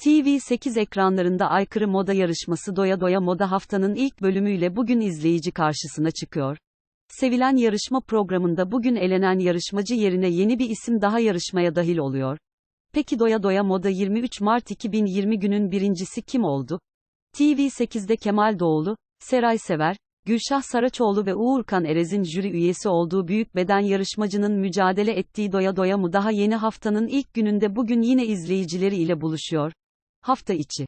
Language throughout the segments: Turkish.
TV8 ekranlarında aykırı moda yarışması Doya Doya Moda haftanın ilk bölümüyle bugün izleyici karşısına çıkıyor. Sevilen yarışma programında bugün elenen yarışmacı yerine yeni bir isim daha yarışmaya dahil oluyor. Peki Doya Doya Moda 23 Mart 2020 günün birincisi kim oldu? TV8'de Kemal Doğulu, Seray Sever, Gülşah Saraçoğlu ve Uğurkan Erez'in jüri üyesi olduğu büyük beden yarışmacının mücadele ettiği Doya Doya mı daha yeni haftanın ilk gününde bugün yine izleyicileri ile buluşuyor. Hafta içi.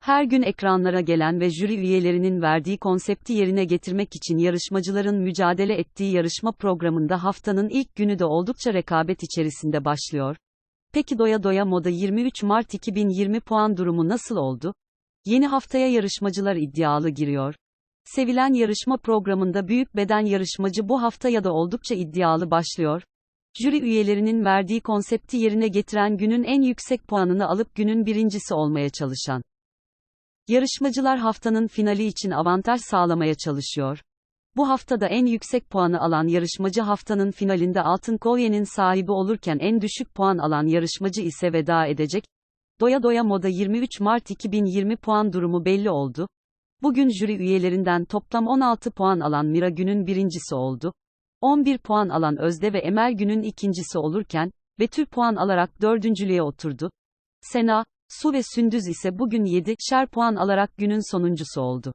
Her gün ekranlara gelen ve jüri üyelerinin verdiği konsepti yerine getirmek için yarışmacıların mücadele ettiği yarışma programında haftanın ilk günü de oldukça rekabet içerisinde başlıyor. Peki Doya Doya Moda 23 Mart 2020 puan durumu nasıl oldu? Yeni haftaya yarışmacılar iddialı giriyor. Sevilen yarışma programında büyük beden yarışmacı bu hafta ya da oldukça iddialı başlıyor. Jüri üyelerinin verdiği konsepti yerine getiren günün en yüksek puanını alıp günün birincisi olmaya çalışan. Yarışmacılar haftanın finali için avantaj sağlamaya çalışıyor. Bu haftada en yüksek puanı alan yarışmacı haftanın finalinde altın kolyenin sahibi olurken en düşük puan alan yarışmacı ise veda edecek. Doya Doya Moda 23 Mart 2020 puan durumu belli oldu. Bugün jüri üyelerinden toplam 16 puan alan Mira günün birincisi oldu. 11 puan alan Özde ve Emel günün ikincisi olurken, Betül puan alarak dördüncülüğe oturdu. Sena, Su ve Sündüz ise bugün 7 şer puan alarak günün sonuncusu oldu.